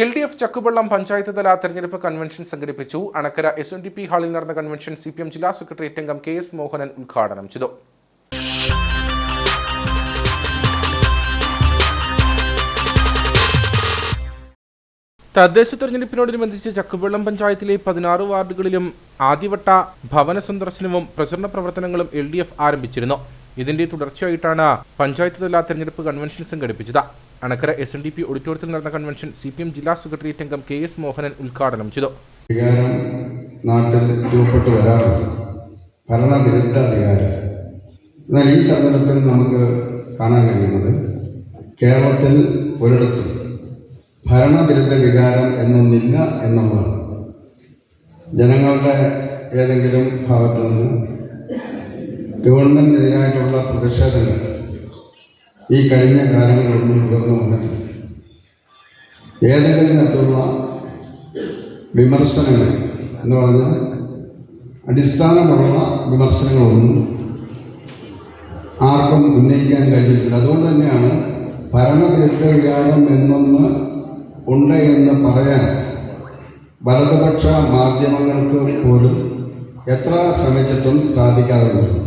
L D F Chakkupallam panchayat തല തെരഞ്ഞെടുപ്പ് convention സംഘടിപ്പിച്ചു. Anakkara S N D P ഹാളിൽ നടന്ന കൺവെൻഷൻ സി പി എം ജില്ലാ സെക്രട്ടേറിയറ്റ് അംഗം കെ എസ് മോഹനൻ ഉദ്ഘാടനം ചെയ്തു. തദ്ദേശ തെരഞ്ഞെടുപ്പിനോടനുബന്ധിച്ച് ചക്കുവെള്ളം പഞ്ചായത്തിലെ പതിനാറ് വാർഡുകളിലും ആദ്യവട്ട ഭവന സന്ദർശനവും പ്രചരണ പ്രവർത്തനങ്ങളും എൽ ഡി എഫ് ആരംഭിച്ചിരുന്നു. ഇതിന്റെ തുടർച്ചയായിട്ടാണ് പഞ്ചായത്ത് തല തെരഞ്ഞെടുപ്പ് കൺവെൻഷൻ സംഘടിപ്പിച്ചത്. Anakkara S N D P ഓഡിറ്റോറിയത്തിൽ നടന്ന കൺവെൻഷൻ സി പി എം ജില്ലാ സെക്രട്ടേറിയറ്റ് അംഗം കെ എസ് മോഹനൻ ഉദ്ഘാടനം ചെയ്തു. വികാരം എന്നാൽ ഈ തെരഞ്ഞെടുപ്പിൽ നമുക്ക് കാണാൻ കഴിയുന്നത് കേരളത്തിൽ ഒരിടത്തും ഭരണവിരുദ്ധ വികാരം എന്നൊന്നില്ല എന്നുള്ളതാണ്. ജനങ്ങളുടെ ഏതെങ്കിലും ഭാഗത്തു നിന്ന് ഗവൺമെന്റിനെതിരായിട്ടുള്ള പ്രതിഷേധങ്ങൾ ഈ കഴിഞ്ഞ കാലങ്ങളൊന്നും ഉയർന്നു വന്നിട്ടില്ല. ഏതെങ്കിലും തരത്തിലുള്ള വിമർശനങ്ങൾ എന്ന് പറഞ്ഞാൽ അടിസ്ഥാനമുള്ള വിമർശനങ്ങളൊന്നും ആർക്കും ഉന്നയിക്കാൻ കഴിഞ്ഞിട്ടില്ല. അതുകൊണ്ട് തന്നെയാണ് ഭരണവിരുദ്ധ വികാരം എന്നൊന്ന് ഉണ്ട് എന്ന് പറയാൻ വലതുപക്ഷ മാധ്യമങ്ങൾക്ക് പോലും എത്ര ശ്രമിച്ചിട്ടും സാധിക്കാതെ വരുന്നു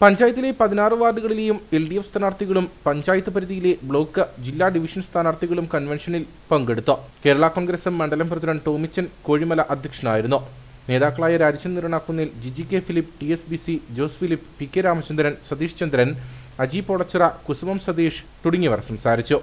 പഞ്ചായത്തിലെ പതിനാറ് വാർഡുകളിലെയും എൽ ഡി എഫ് സ്ഥാനാർത്ഥികളും പഞ്ചായത്ത് പരിധിയിലെ ബ്ലോക്ക് ജില്ലാ ഡിവിഷൻ സ്ഥാനാർത്ഥികളും കൺവെൻഷനിൽ പങ്കെടുത്തു. കേരള കോൺഗ്രസ് മണ്ഡലം പ്രസിഡന്റ് ടോമിച്ചൻ കോഴിമല അധ്യക്ഷനായിരുന്നു. നേതാക്കളായ Rajachandran Akkunnil Jiji K Philip T S B C Jose Philip P K Ramachandran Satheesh Chandran Aji Podachira Kusumam Satheesh തുടങ്ങിയവർ സംസാരിച്ചു.